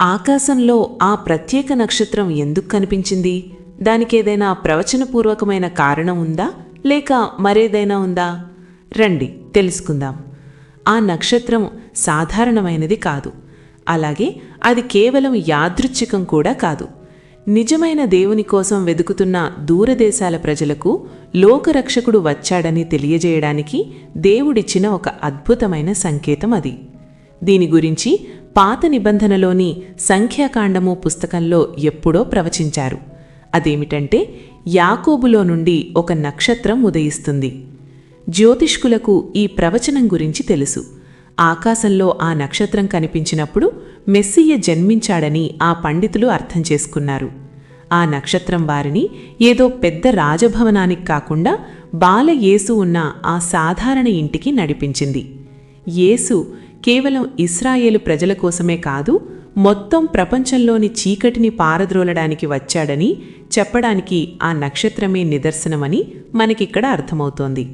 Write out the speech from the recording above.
ఆకాశంలో ఆ ప్రత్యేక నక్షత్రం ఎందుకు కనిపించింది? దానికేదైనా ప్రవచనపూర్వకమైన కారణం ఉందా? లేక మరేదైనా ఉందా? రండి తెలుసుకుందాం. ఆ నక్షత్రం సాధారణమైనది కాదు. అలాగే అది కేవలం యాదృచ్ఛికం కూడా కాదు. నిజమైన దేవుని కోసం వెతుకుతున్న దూరదేశాల ప్రజలకు లోకరక్షకుడు వచ్చాడని తెలియజేయడానికి దేవుడిచ్చిన ఒక అద్భుతమైన సంకేతం అది. దీని గురించి పాత నిబంధనలోని సంఖ్యాకాండము పుస్తకంలో ఎప్పుడో ప్రవచించారు. అదేమిటంటే యాకోబులో నుండి ఒక నక్షత్రం ఉదయిస్తుంది. జ్యోతిష్కులకు ఈ ప్రవచనం గురించి తెలుసు. ఆకాశంలో ఆ నక్షత్రం కనిపించినప్పుడు మెస్సియ జన్మించాడని ఆ పండితులు అర్థం చేసుకున్నారు. ఆ నక్షత్రం వారిని ఏదో పెద్ద రాజభవనానికి కాకుండా బాల యేసు ఉన్న ఆ సాధారణ ఇంటికి నడిపించింది. యేసు కేవలం ఇస్రాయేలు ప్రజల కోసమే కాదు మొత్తం ప్రపంచంలోని చీకటిని పారద్రోలడానికి వచ్చాడని చెప్పడానికి ఆ నక్షత్రమే నిదర్శనమని మనకిక్కడ అర్థమవుతోంది.